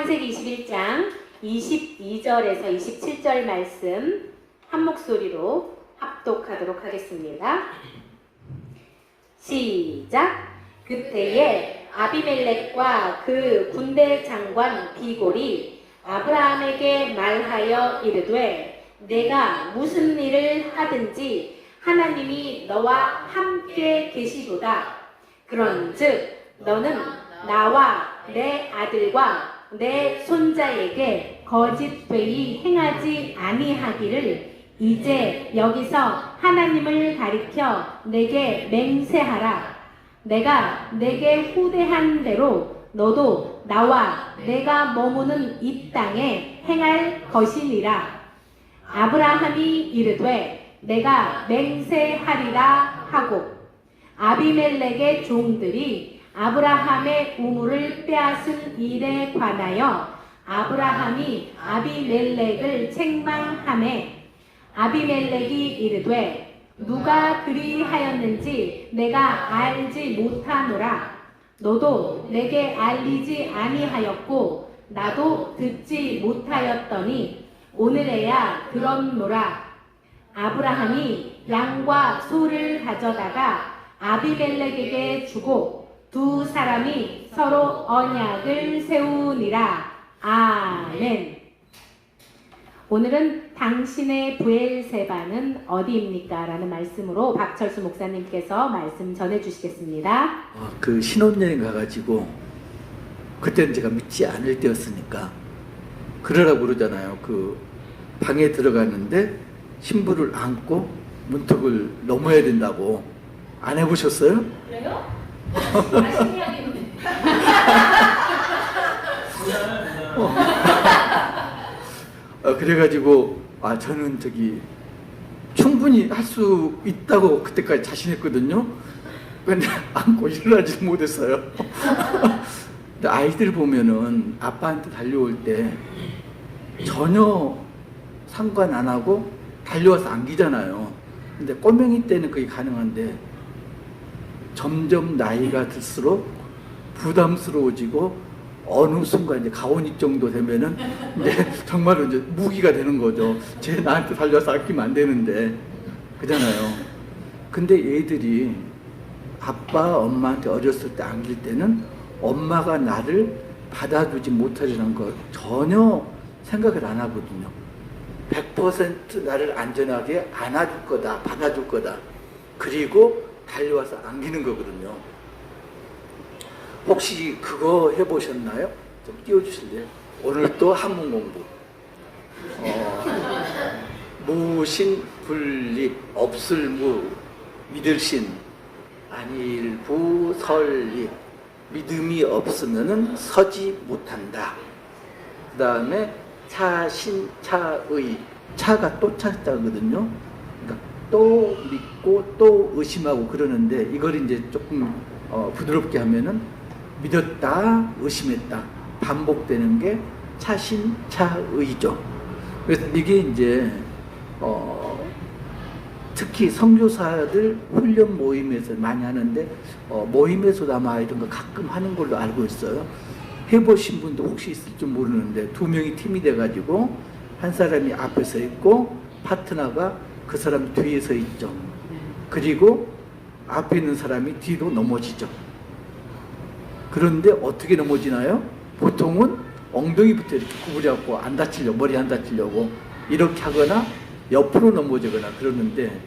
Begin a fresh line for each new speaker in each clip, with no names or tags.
창세기 21장 22절에서 27절 말씀 한 목소리로 합독하도록 하겠습니다. 시작. 그때에 아비멜렉과 그 군대 장관 비골이 아브라함에게 말하여 이르되 내가 무슨 일을 하든지 하나님이 너와 함께 계시도다. 그런즉 너는 나와 내 아들과 내 손자에게 거짓되이 행하지 아니하기를 이제 여기서 하나님을 가리켜 내게 맹세하라. 내가 내게 후대한 대로 너도 나와 내가 머무는 이 땅에 행할 것이니라. 아브라함이 이르되 내가 맹세하리라 하고 아비멜렉의 종들이 아브라함의 우물을 빼앗은 일에 관하여 아브라함이 아비멜렉을 책망하매 아비멜렉이 이르되 누가 그리하였는지 내가 알지 못하노라. 너도 내게 알리지 아니하였고 나도 듣지 못하였더니 오늘에야 들었노라. 아브라함이 양과 소를 가져다가 아비멜렉에게 주고 두 사람이 서로 언약을 세우니라. 아멘. 오늘은 당신의 부엘세바는 어디입니까? 라는 말씀으로 박철수 목사님께서 말씀 전해 주시겠습니다.
어, 그 신혼여행 가가지고 그때는 제가 믿지 않을 때였으니까 그러라고 그러잖아요. 그 방에 들어갔는데 신부를 안고 문턱을 넘어야 된다고 안 해보셨어요?
그래요?
어, 그래가지고 아 저는 저기 충분히 할 수 있다고 그때까지 자신했거든요. 근데 안고 일어나지 못했어요. 근데 아이들 보면은 아빠한테 달려올 때 전혀 상관 안 하고 달려와서 안기잖아요. 근데 꼬맹이 때는 그게 가능한데 점점 나이가 들수록 부담스러워지고 어느 순간 이제 가온이 정도 되면은 이제 정말로 이제 무기가 되는 거죠. 쟤 나한테 달려서 아끼면 안 되는데 그잖아요. 근데 얘들이 아빠 엄마한테 어렸을 때 안길 때는 엄마가 나를 받아주지 못하리는 거 전혀 생각을 안 하거든요. 100% 나를 안전하게 안아줄 거다, 받아줄 거다. 그리고 달려와서 안기는 거거든요. 혹시 그거 해보셨나요? 좀 띄워주실래요? 오늘 또 한문 공부. 어, 무신 분립 없을 무 믿을 신 안일부 설립 믿음이 없으면은 서지 못한다. 그 다음에 차신 차의 차가 또 차자거든요. 또 믿고 또 의심하고 그러는데 이걸 이제 조금 어, 부드럽게 하면은 믿었다 의심했다 반복되는 게 차신 차의죠. 그래서 이게 이제 어, 특히 선교사들 훈련 모임에서 많이 하는데 어, 모임에서도 아마 이런 거 가끔 하는 걸로 알고 있어요. 해보신 분도 혹시 있을지 모르는데 두 명이 팀이 돼가지고 한 사람이 앞에 서 있고 파트너가 그 사람 뒤에 서 있죠. 그리고 앞에 있는 사람이 뒤로 넘어지죠. 그런데 어떻게 넘어지나요? 보통은 엉덩이부터 이렇게 구부려갖고 안 다치려고, 머리 안 다치려고 이렇게 하거나 옆으로 넘어지거나 그러는데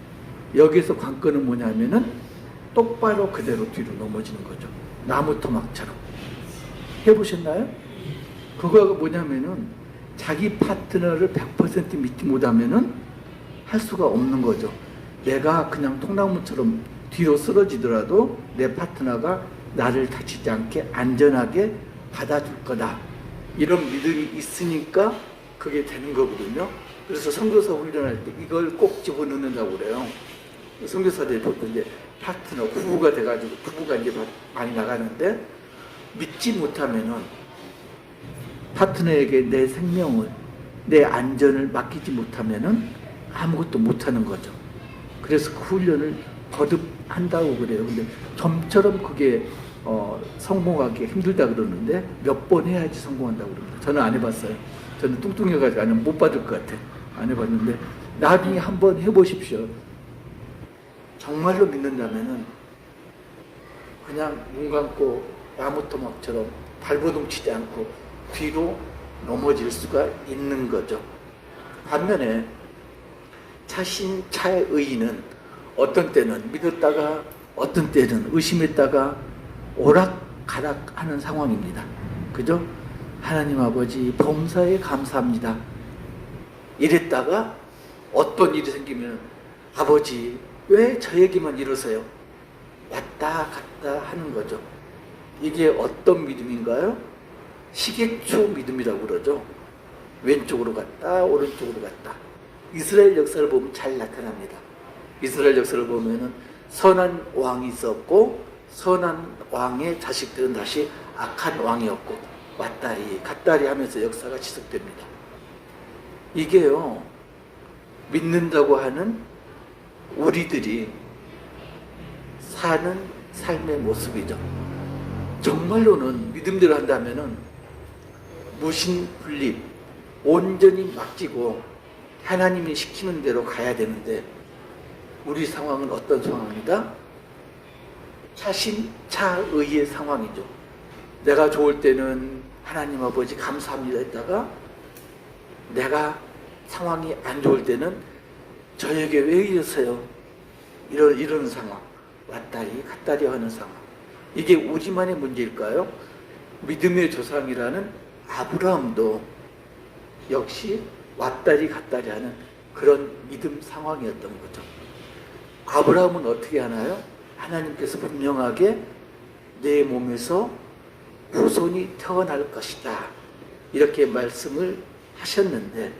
여기서 관건은 뭐냐면은 똑바로 그대로 뒤로 넘어지는 거죠. 나무 토막처럼. 해보셨나요? 그거가 뭐냐면은 자기 파트너를 100% 믿지 못하면은 할 수가 없는 거죠. 내가 그냥 통나무처럼 뒤로 쓰러지더라도 내 파트너가 나를 다치지 않게 안전하게 받아줄 거다. 이런 믿음이 있으니까 그게 되는 거거든요. 그래서 선교사 훈련할 때 이걸 꼭 집어넣는다고 그래요. 선교사들이 보통 이제 파트너, 부부가 돼가지고 부부가 이제 많이 나가는데 믿지 못하면은 파트너에게 내 생명을, 내 안전을 맡기지 못하면은 아무것도 못하는 거죠. 그래서 그 훈련을 거듭 한다고 그래요. 근데 점처럼 그게 어, 성공하기 힘들다 그러는데 몇 번 해야지 성공한다고 그럽니다. 저는 안 해봤어요. 저는 뚱뚱해가지고 아니면 못 받을 것 같아. 안 해봤는데 나중에 한번 해보십시오. 정말로 믿는다면은 그냥 눈 감고 나무토막처럼 발버둥 치지 않고 뒤로 넘어질 수가 있는 거죠. 반면에 차신차의 의인은 어떤 때는 믿었다가 어떤 때는 의심했다가 오락가락 하는 상황입니다. 그죠? 하나님 아버지 범사에 감사합니다. 이랬다가 어떤 일이 생기면 아버지 왜 저에게만 이러세요? 왔다 갔다 하는 거죠. 이게 어떤 믿음인가요? 시계초 믿음이라고 그러죠. 왼쪽으로 갔다 오른쪽으로 갔다. 이스라엘 역사를 보면 잘 나타납니다. 이스라엘 역사를 보면은 선한 왕이 있었고 선한 왕의 자식들은 다시 악한 왕이었고 왔다리 갔다리 하면서 역사가 지속됩니다. 이게요 믿는다고 하는 우리들이 사는 삶의 모습이죠. 정말로는 믿음대로 한다면은 무신 분립 온전히 맡기고 하나님이 시키는 대로 가야 되는데 우리 상황은 어떤 상황이다? 차심차의의 상황이죠. 내가 좋을 때는 하나님 아버지 감사합니다 했다가 내가 상황이 안 좋을 때는 저에게 왜 이러세요? 이런 이런 상황 왔다리 갔다리 하는 상황 이게 우리만의 문제일까요? 믿음의 조상이라는 아브라함도 역시 왔다리 갔다리 하는 그런 믿음 상황이었던 거죠. 아브라함은 어떻게 하나요? 하나님께서 분명하게 내 몸에서 후손이 태어날 것이다. 이렇게 말씀을 하셨는데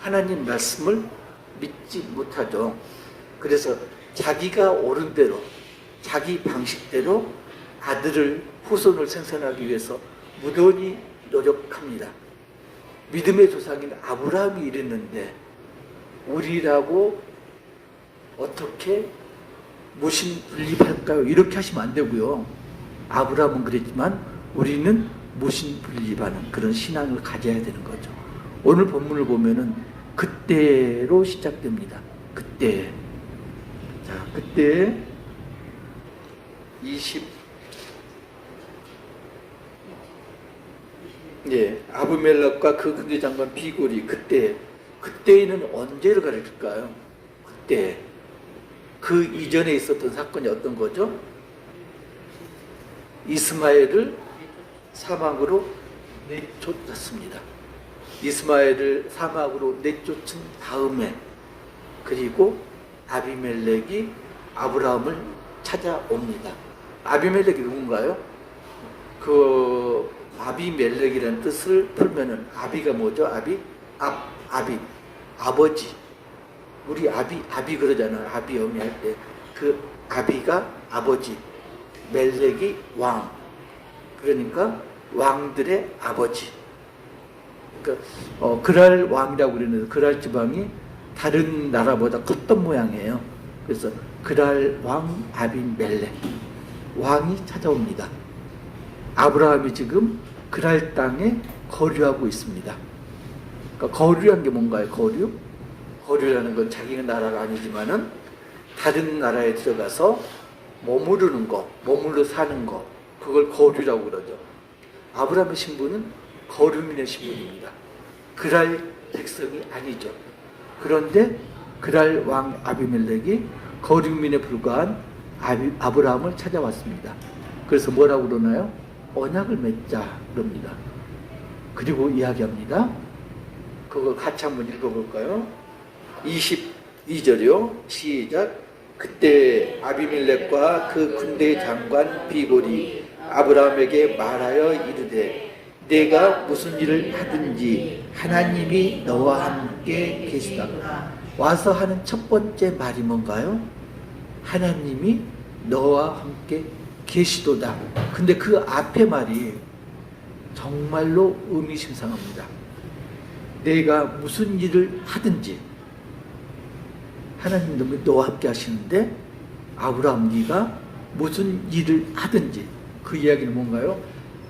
하나님 말씀을 믿지 못하죠. 그래서 자기가 옳은 대로 자기 방식대로 아들을 후손을 생산하기 위해서 무던히 노력합니다. 믿음의 조상인 아브라함이 이랬는데 우리라고 어떻게 무신 분립할까요? 이렇게 하시면 안 되고요. 아브라함은 그랬지만 우리는 무신 분립하는 그런 신앙을 가져야 되는 거죠. 오늘 본문을 보면은 그때로 시작됩니다. 그때. 자, 그때 20 예, 아브멜렉과 그 군대 장관 비골이 그때 그때는 언제를 가르칠까요? 그때 그 이전에 있었던 사건이 어떤 거죠? 이스마엘을 사막으로 내쫓았습니다. 이스마엘을 사막으로 내쫓은 다음에 그리고 아비멜렉이 아브라함을 찾아옵니다. 아비멜렉이 누군가요? 그 아비멜렉이라는 뜻을 풀면은 아비가 뭐죠? 아비? 아 아비. 아버지. 우리 아비 아비 그러잖아 아비 어미 할 때. 그 아비가 아버지. 멜렉이 왕. 그러니까 왕들의 아버지. 그러니까 어, 그랄 왕이라고 그러는데 그랄 지방이 다른 나라보다 컸던 모양이에요. 그래서 그랄 왕 아비멜렉. 왕이 찾아옵니다. 아브라함이 지금 그랄 땅에 거류하고 있습니다 그러니까 거류한 게 뭔가요 거류? 거류라는 건 자기가 나라가 아니지만은 다른 나라에 들어가서 머무르는 거, 머물러 사는 거, 그걸 거류라고 그러죠. 아브라함의 신분은 거류민의 신분입니다. 그랄 백성이 아니죠. 그런데 그랄 왕 아비멜렉이 거류민에 불과한 아브라함을 찾아왔습니다. 그래서 뭐라고 그러나요? 언약을 맺자 그럽니다. 그리고 이야기합니다. 그걸 같이 한번 읽어볼까요? 22절이요. 시작. 그때 아비멜렉과 그 군대 장관 비골이 아브라함에게 말하여 이르되 내가 무슨 일을 하든지 하나님이 너와 함께 계시다. 와서 하는 첫 번째 말이 뭔가요? 하나님이 너와 함께 계시도다. 근데 그 앞에 말이 정말로 의미심장합니다. 내가 무슨 일을 하든지 하나님 너무 너와 함께 하시는데 아브라함 네가 무슨 일을 하든지 그 이야기는 뭔가요?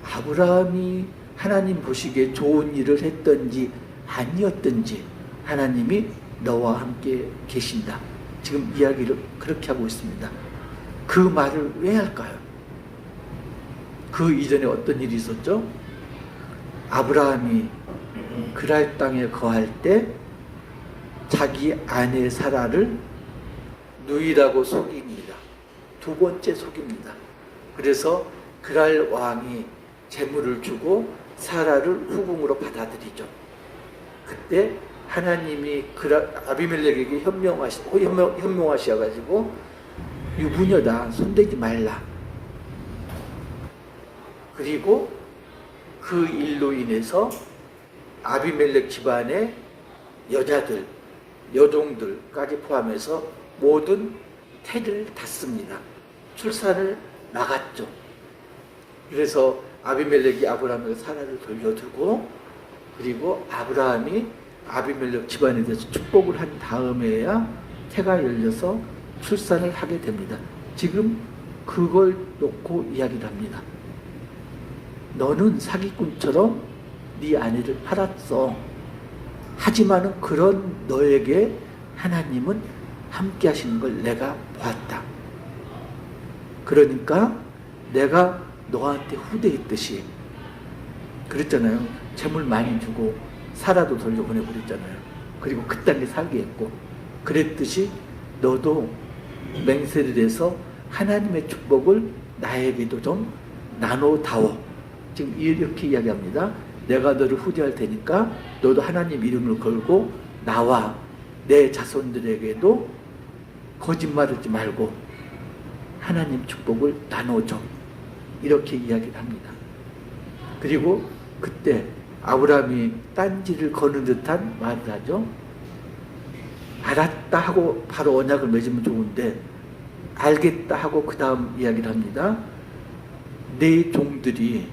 아브라함이 하나님 보시기에 좋은 일을 했던지 아니었던지 하나님이 너와 함께 계신다. 지금 이야기를 그렇게 하고 있습니다. 그 말을 왜 할까요? 그 이전에 어떤 일이 있었죠? 아브라함이 그랄 땅에 거할 때 자기 아내 사라를 누이라고 속입니다. 두 번째 속입니다. 그래서 그랄 왕이 재물을 주고 사라를 후궁으로 받아들이죠. 그때 하나님이 그라, 아비멜렉에게 현명하시, 현명, 현명하셔가지고 유부녀다 손대지 말라. 그리고 그 일로 인해서 아비멜렉 집안의 여자들, 여종들까지 포함해서 모든 태를 탔습니다. 출산을 나갔죠. 그래서 아비멜렉이 아브라함에게 사라를 돌려두고 그리고 아브라함이 아비멜렉 집안에 대해서 축복을 한 다음에야 태가 열려서 출산을 하게 됩니다. 지금 그걸 놓고 이야기를 합니다. 너는 사기꾼처럼 네 아내를 팔았어. 하지만은 그런 너에게 하나님은 함께 하시는 걸 내가 보았다. 그러니까 내가 너한테 후대했듯이 그랬잖아요. 재물 많이 주고 살아도 돌려보내버렸잖아요. 그리고 그 땅에 살게 했고 그랬듯이 너도 맹세를 해서 하나님의 축복을 나에게도 좀 나눠다오. 지금 이렇게 이야기합니다. 내가 너를 후대할 테니까 너도 하나님 이름을 걸고 나와 내 자손들에게도 거짓말하지 말고 하나님 축복을 나눠줘. 이렇게 이야기를 합니다. 그리고 그때 아브라함이 딴지를 거는 듯한 말을 하죠. 알았다 하고 바로 언약을 맺으면 좋은데 알겠다 하고 그 다음 이야기를 합니다. 내 종들이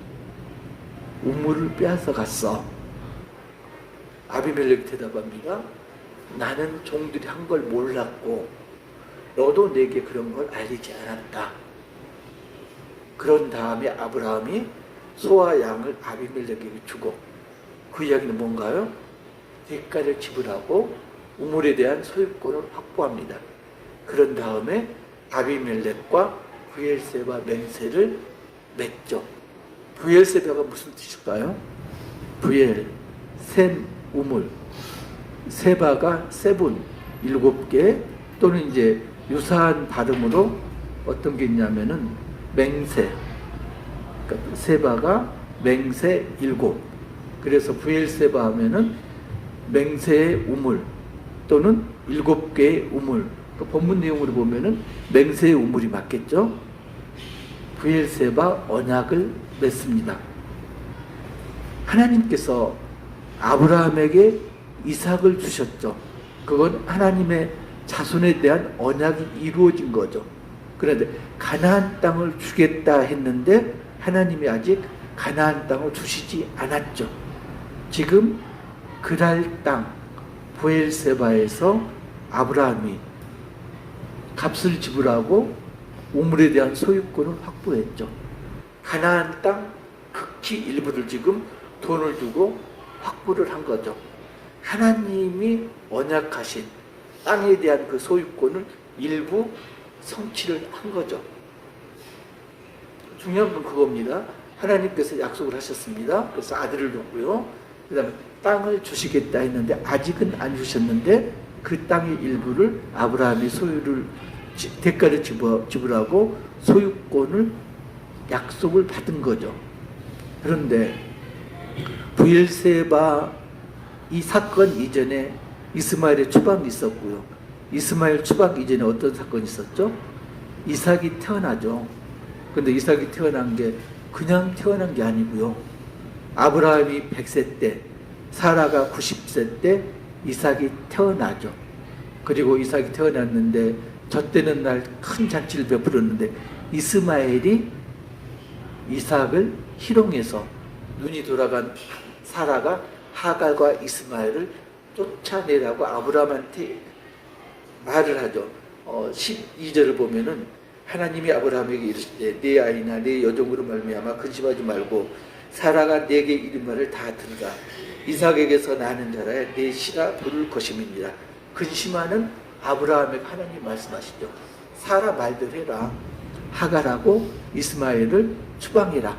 우물을 빼앗아 갔어. 아비멜렉 대답합니다. 나는 종들이 한 걸 몰랐고 너도 내게 그런 걸 알리지 않았다. 그런 다음에 아브라함이 소와 양을 아비멜렉에게 주고 그 이야기는 뭔가요? 대가를 지불하고 우물에 대한 소유권을 확보합니다. 그런 다음에 아비멜렉과 부엘세바 맹세를 맺죠. 부엘세바가 무슨 뜻일까요? 부엘, 셈, 우물, 세바가 세분, 일곱 개 또는 이제 유사한 발음으로 어떤 게 있냐면은 맹세, 그러니까 세바가 맹세 일곱. 그래서 부엘세바 하면은 맹세의 우물 또는 일곱 개의 우물. 그 본문 내용으로 보면은 맹세의 우물이 맞겠죠? 부엘세바 언약을 맺습니다. 하나님께서 아브라함에게 이삭을 주셨죠. 그건 하나님의 자손에 대한 언약이 이루어진 거죠. 그런데 가나안 땅을 주겠다 했는데 하나님이 아직 가나안 땅을 주시지 않았죠. 지금 그랄 땅 부엘세바에서 아브라함이 값을 지불하고 우물에 대한 소유권을 확보했죠. 가나안 땅 극히 일부를 지금 돈을 주고 확보를 한 거죠. 하나님이 언약하신 땅에 대한 그 소유권을 일부 성취를 한 거죠. 중요한 건 그겁니다. 하나님께서 약속을 하셨습니다. 그래서 아들을 줬고요. 그 다음에 땅을 주시겠다 했는데 아직은 안 주셨는데 그 땅의 일부를 아브라함이 소유를 지- 대가를 지불- 지불하고 소유권을 약속을 받은 거죠. 그런데 부엘세바 이 사건 이전에 이스마엘의 추방이 있었고요. 이스마엘 추방 이전에 어떤 사건이 있었죠? 이삭이 태어나죠. 근데 이삭이 태어난 게 그냥 태어난 게 아니고요. 아브라함이 100세 때, 사라가 90세 때 이삭이 태어나죠. 그리고 이삭이 태어났는데 젖되는 날 큰 잔치를 베풀었는데 이스마엘이 이삭을 희롱해서 눈이 돌아간 사라가 하갈과 이스마엘을 쫓아내라고 아브라함한테 말을 하죠. 어, 12절을 보면은 하나님이 아브라함에게 이르시되 네 아이나 네 여종으로 말미암아 근심하지 말고 사라가 내게 이른 말을 다 들으라. 이삭에게서 나는 자라야 내 씨라 부를 것임이니라. 근심하는 아브라함에게 하나님 말씀하시죠. 사라 말들 해라 하갈하고 이스마엘을 추방해라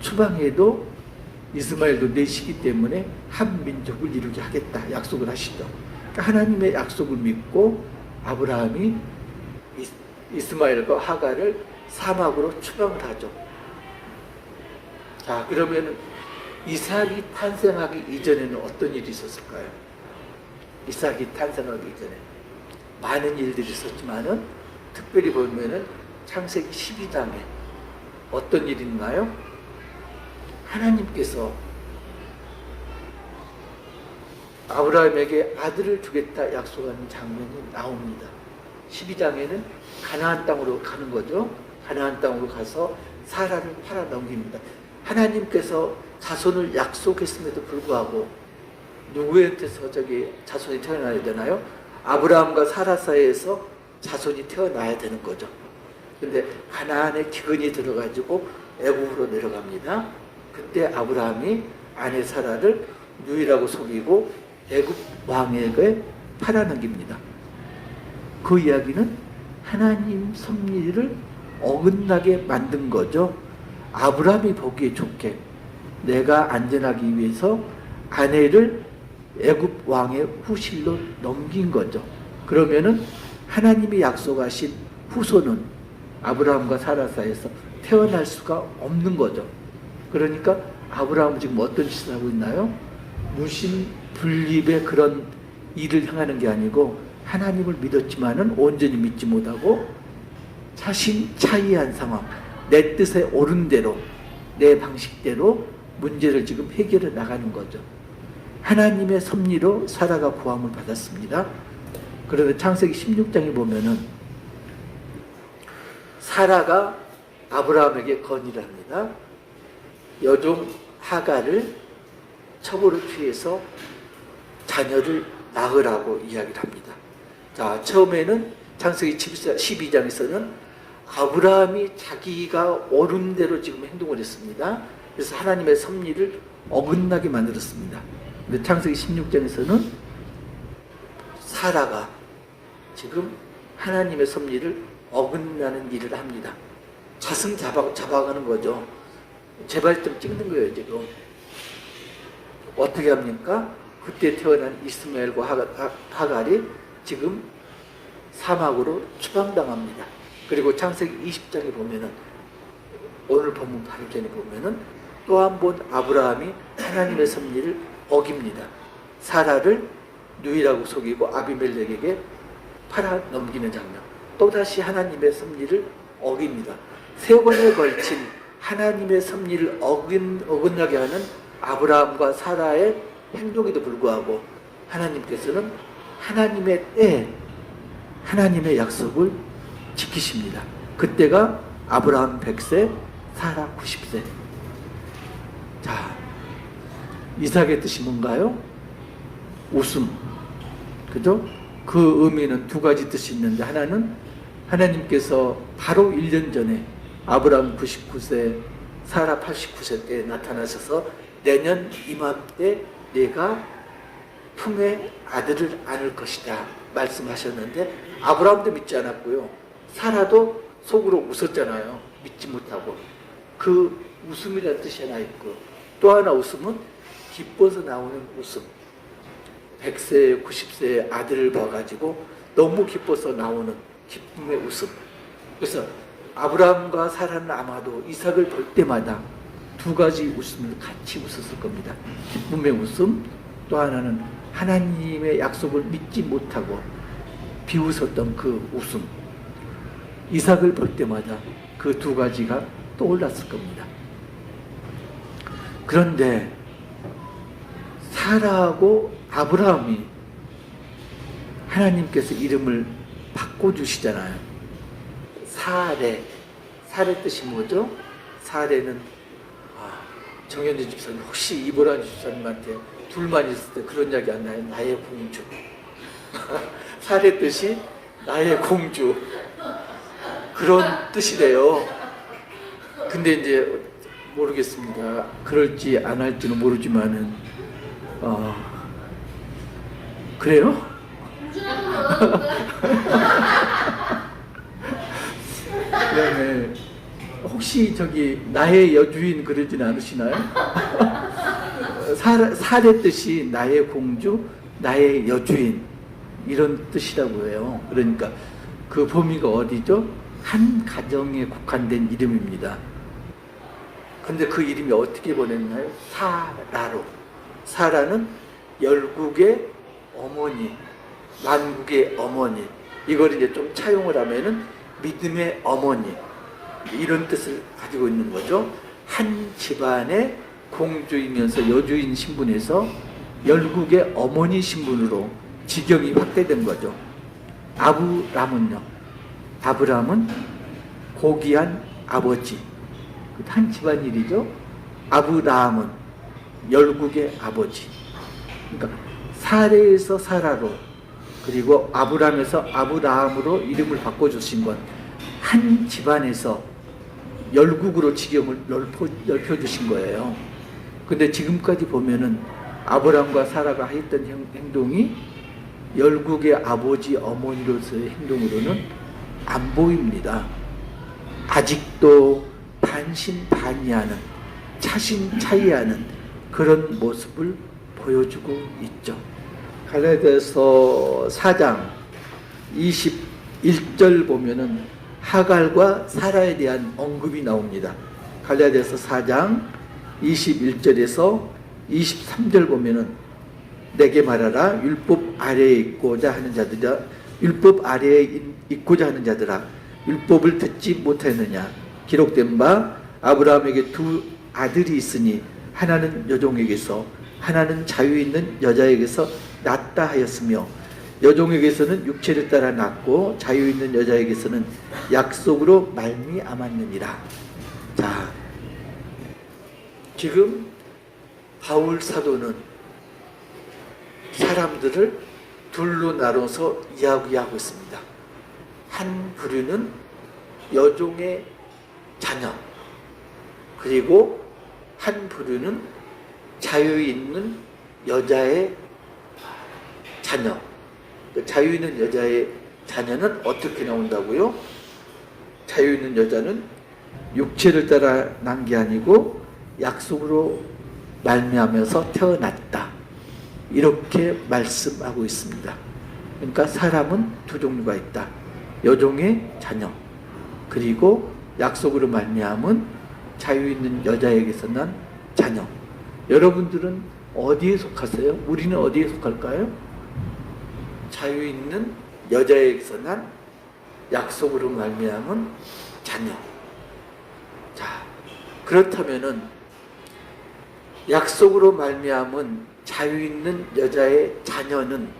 추방해도 이스마엘도 내 시기 때문에 한 민족을 이루게 하겠다 약속을 하시죠. 그러니까 하나님의 약속을 믿고 아브라함이 이스- 이스마엘과 하갈을 사막으로 추방을 하죠. 자 그러면 이삭이 탄생하기 이전에는 어떤 일이 있었을까요? 이삭이 탄생하기 이전에 많은 일들이 있었지만은 특별히 보면은 창세기 12장에 어떤 일이 있나요? 하나님께서 아브라함에게 아들을 주겠다 약속하는 장면이 나옵니다. 12장에는 가나안 땅으로 가는 거죠. 가나안 땅으로 가서 사라를 팔아 넘깁니다. 하나님께서 자손을 약속했음에도 불구하고 누구한테서 저기 자손이 태어나야 되나요? 아브라함과 사라 사이에서 자손이 태어나야 되는 거죠. 근데 가나안에 기근이 들어가지고 애굽으로 내려갑니다. 그때 아브라함이 아내 사라를 누이라고 속이고 애굽 왕에게 팔아넘깁니다. 그 이야기는 하나님 섭리를 어긋나게 만든 거죠. 아브라함이 보기에 좋게 내가 안전하기 위해서 아내를 애굽 왕의 후실로 넘긴 거죠. 그러면은 하나님이 약속하신 후손은 아브라함과 사라 사이에서 태어날 수가 없는 거죠. 그러니까 아브라함은 지금 어떤 짓을 하고 있나요? 무신 분립의 그런 일을 향하는 게 아니고 하나님을 믿었지만은 온전히 믿지 못하고 자신 차이한 상황, 내 뜻에 옳은 대로 내 방식대로 문제를 지금 해결해 나가는 거죠. 하나님의 섭리로 사라가 구함을 받았습니다. 그런데 창세기 16장에 보면은 사라가 아브라함에게 건의를 합니다. 여종 하가를 첩으로 취해서 자녀를 낳으라고 이야기를 합니다. 자, 처음에는 창세기 12장에서는 아브라함이 자기가 옳은 대로 지금 행동을 했습니다. 그래서 하나님의 섭리를 어긋나게 만들었습니다. 근데 창세기 16장에서는 사라가 지금 하나님의 섭리를 어긋나는 일을 합니다. 자승 잡아, 잡아가는 거죠. 재발점 찍는 거예요, 지금. 어떻게 합니까? 그때 태어난 이스마엘과 하갈이 지금 사막으로 추방당합니다. 그리고 창세기 20장에 보면은 오늘 본문 바로 전에 보면은 또 한 번 아브라함이 하나님의 섭리를 어깁니다. 사라를 누이라고 속이고 아비멜렉에게 팔아 넘기는 장면. 또 다시 하나님의 섭리를 어깁니다. 세 번에 걸친 하나님의 섭리를 어긴, 어긋나게 하는 아브라함과 사라의 행동에도 불구하고 하나님께서는 하나님의 때 하나님의 약속을 지키십니다. 그때가 아브라함 100세, 사라 90세. 자, 이삭의 뜻이 뭔가요? 웃음. 그죠? 그 의미는 두 가지 뜻이 있는데 하나는 하나님께서 바로 1년 전에 아브라함 99세, 사라 89세 때 나타나셔서 내년 이맘때 내가 품에 아들을 안을 것이다 말씀하셨는데 아브라함도 믿지 않았고요. 사라도 속으로 웃었잖아요. 믿지 못하고. 그 웃음이라는 뜻이 하나 있고 또 하나 웃음은 기뻐서 나오는 웃음. 100세, 90세의 아들을 봐가지고 너무 기뻐서 나오는 기쁨의 웃음. 그래서 아브라함과 사라는 아마도 이삭을 볼 때마다 두 가지 웃음을 같이 웃었을 겁니다. 기쁨의 웃음, 또 하나는 하나님의 약속을 믿지 못하고 비웃었던 그 웃음. 이삭을 볼 때마다 그 두 가지가 떠올랐을 겁니다. 그런데 사라하고 아브라함이 하나님께서 이름을 바꿔주시잖아요. 사례. 사례 뜻이 뭐죠? 사례는 아, 정현진 집사님 혹시 이보란 집사님한테 둘만 있을 때 그런 이야기 안 나요? 나의 공주. 사례 뜻이 나의 공주. 그런 뜻이래요. 근데 이제 모르겠습니다. 그럴지 안 할지는 모르지만은 어 그래요? 그다음에 혹시 저기 나의 여주인 그러진 않으시나요? 사, 살의 뜻이 나의 공주, 나의 여주인 이런 뜻이라고 해요. 그러니까 그 범위가 어디죠? 한 가정에 국한된 이름입니다. 근데 그 이름이 어떻게 보냈나요? 사라로. 사라는 열국의 어머니, 만국의 어머니. 이걸 이제 좀 차용을 하면은 믿음의 어머니. 이런 뜻을 가지고 있는 거죠. 한 집안의 공주이면서 여주인 신분에서 열국의 어머니 신분으로 직영이 확대된 거죠. 아브람은요. 아브람은 고귀한 아버지. 한 집안일이죠. 아브라함은 열국의 아버지. 그러니까 사레에서 사라로 그리고 아브람에서 아브라함으로 이름을 바꿔주신 건 한 집안에서 열국으로 직영을 넓혀, 넓혀주신 거예요. 근데 지금까지 보면은 아브람과 사라가 했던 행- 행동이 열국의 아버지 어머니로서의 행동으로는 안 보입니다. 아직도 반신반의하는 차신차의하는 그런 모습을 보여주고 있죠. 갈라디아서 4장 21절 보면은 하갈과 사라에 대한 언급이 나옵니다. 갈라디아서 4장 21절에서 23절 보면은 내게 말하라 율법 아래에 있고자 하는 자들아 율법 아래에 있- 있고자 하는 자들아 율법을 듣지 못하느냐 기록된 바 아브라함에게 두 아들이 있으니 하나는 여종에게서 하나는 자유 있는 여자에게서 낳다 하였으며 여종에게서는 육체를 따라 낳고 자유 있는 여자에게서는 약속으로 말미암았느니라 자 지금 바울 사도는 사람들을 둘로 나눠서 이야기하고 있습니다. 한 부류는 여종의 자녀, 그리고 한 부류는 자유 있는 여자의 자녀. 그 자유 있는 여자의 자녀는 어떻게 나온다고요? 자유 있는 여자는 육체를 따라 난 게 아니고 약속으로 말미암아서 태어났다. 이렇게 말씀하고 있습니다. 그러니까 사람은 두 종류가 있다. 여종의 자녀 그리고 약속으로 말미암은 자유 있는 여자에게서 난 자녀. 여러분들은 어디에 속하세요? 우리는 어디에 속할까요? 자유 있는 여자에게서 난 약속으로 말미암은 자녀. 자, 그렇다면은 약속으로 말미암은 자유 있는 여자의 자녀는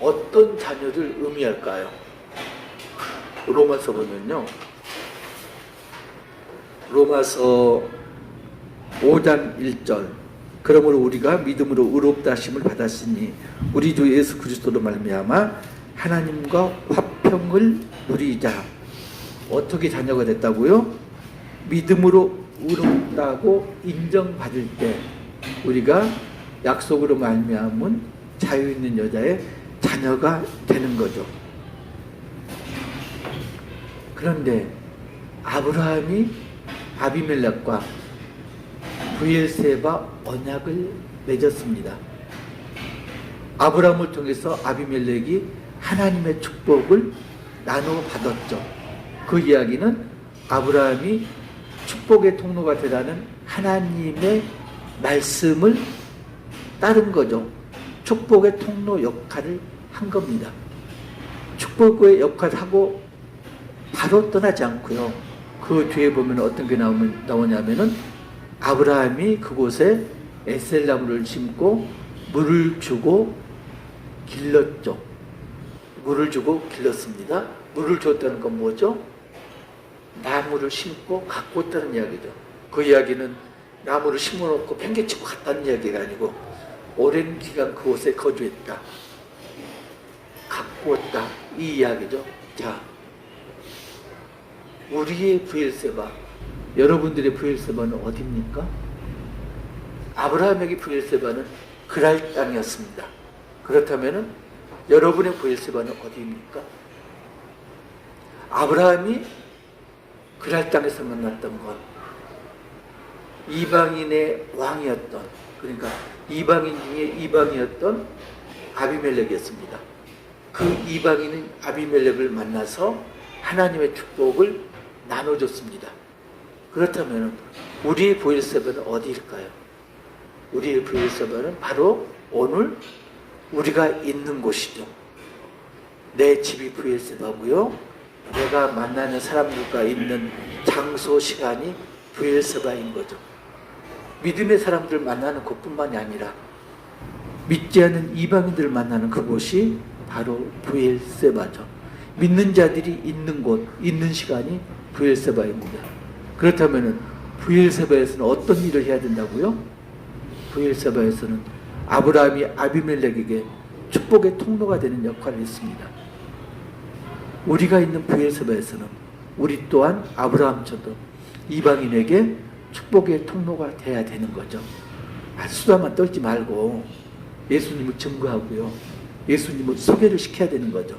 어떤 자녀를 의미할까요? 로마서 보면요. 로마서 5장 1절 그러므로 우리가 믿음으로 의롭다 하심을 받았으니 우리 주 예수 그리스도로 말미암아 하나님과 화평을 누리자 어떻게 자녀가 됐다고요? 믿음으로 의롭다고 인정받을 때 우리가 약속으로 말미암은 자유 있는 여자의 자녀가 되는 거죠. 그런데 아브라함이 아비멜렉과 부엘세바 언약을 맺었습니다. 아브라함을 통해서 아비멜렉이 하나님의 축복을 나눠 받았죠. 그 이야기는 아브라함이 축복의 통로가 되라는 하나님의 말씀을 따른 거죠. 축복의 통로 역할을 한 겁니다. 축복의 역할을 하고 바로 떠나지 않고요. 그 뒤에 보면 어떤 게 나오냐면은 아브라함이 그곳에 에셀나무를 심고 물을 주고 길렀죠. 물을 주고 길렀습니다. 물을 줬다는 건 뭐죠? 나무를 심고 갖고 왔다는 이야기죠. 그 이야기는 나무를 심어놓고 팽개치고 갔다는 이야기가 아니고 오랜 기간 그곳에 거주했다. 갖고 왔다. 이 이야기죠. 자, 우리의 부엘세바, 여러분들의 부엘세바는 어디입니까? 아브라함에게 부엘세바는 그랄 땅이었습니다. 그렇다면은 여러분의 부엘세바는 어디입니까? 아브라함이 그랄 땅에서 만났던 것, 이방인의 왕이었던, 그러니까 이방인 중에 이방이었던 아비멜렉이었습니다. 그 이방인은 아비멜렉을 만나서 하나님의 축복을 나눠줬습니다. 그렇다면 우리의 보일세바는 어디일까요? 우리의 보일세바는 바로 오늘 우리가 있는 곳이죠. 내 집이 부엘세바고요. 내가 만나는 사람들과 있는 장소 시간이 부엘세바인 거죠. 믿음의 사람들 만나는 곳뿐만이 아니라 믿지 않는 이방인들을 만나는 그곳이 바로 부엘세바죠. 믿는 자들이 있는 곳, 있는 시간이 부엘세바입니다. 그렇다면 부엘세바에서는 어떤 일을 해야 된다고요? 부엘세바에서는 아브라함이 아비멜렉에게 축복의 통로가 되는 역할을 했습니다. 우리가 있는 부엘세바에서는 우리 또한 아브라함처럼 이방인에게 축복의 통로가 돼야 되는 거죠. 아, 수다만 떨지 말고 예수님을 증거하고요. 예수님을 소개를 시켜야 되는 거죠.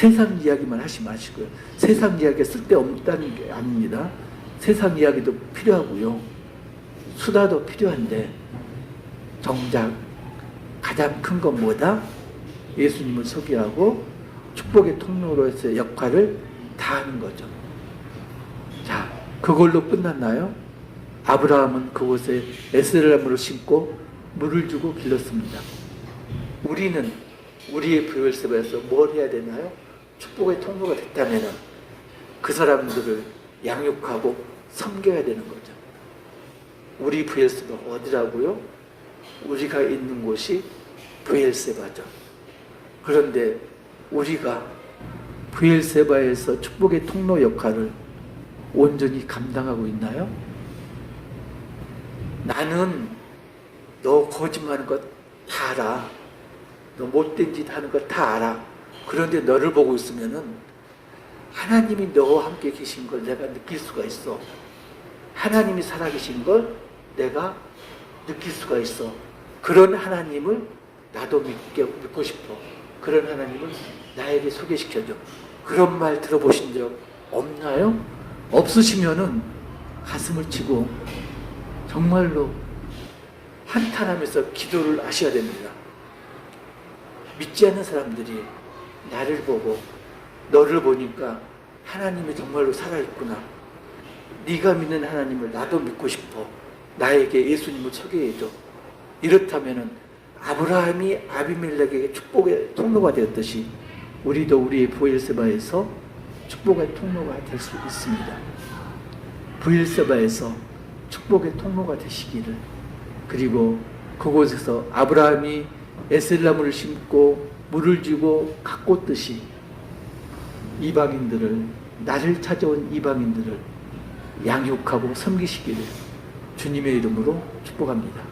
세상 이야기만 하지 마시고요. 세상 이야기가 쓸데없다는 게 아닙니다. 세상 이야기도 필요하고요. 수다도 필요한데 정작 가장 큰 건 뭐다? 예수님을 소개하고 축복의 통로로서의 역할을 다하는 거죠. 자, 그걸로 끝났나요? 아브라함은 그곳에 에스라무를 심고 물을 주고 길렀습니다. 우리는 우리의 부엘세바에서 뭘 해야 되나요? 축복의 통로가 됐다면 그 사람들을 양육하고 섬겨야 되는 거죠. 우리 부엘세바 어디라고요? 우리가 있는 곳이 부엘세바죠. 그런데 우리가 부엘세바에서 축복의 통로 역할을 온전히 감당하고 있나요? 나는 너 거짓말하는 것 다 알아. 너 못된 짓 하는 거다 알아. 그런데 너를 보고 있으면은 하나님이 너와 함께 계신 걸 내가 느낄 수가 있어. 하나님이 살아계신 걸 내가 느낄 수가 있어. 그런 하나님을 나도 믿게, 믿고 싶어. 그런 하나님을 나에게 소개시켜줘. 그런 말 들어보신 적 없나요? 없으시면은 가슴을 치고 정말로 한탄하면서 기도를 하셔야 됩니다. 믿지 않는 사람들이 나를 보고 너를 보니까 하나님이 정말로 살아있구나. 네가 믿는 하나님을 나도 믿고 싶어. 나에게 예수님을 소개해줘. 이렇다면은 아브라함이 아비멜렉에게 축복의 통로가 되었듯이 우리도 우리의 부엘세바에서 축복의 통로가 될 수 있습니다. 부엘세바에서 축복의 통로가 되시기를 그리고 그곳에서 아브라함이 에셀나무를 심고 물을 주고 가꿨듯이 이방인들을 나를 찾아온 이방인들을 양육하고 섬기시기를 주님의 이름으로 축복합니다.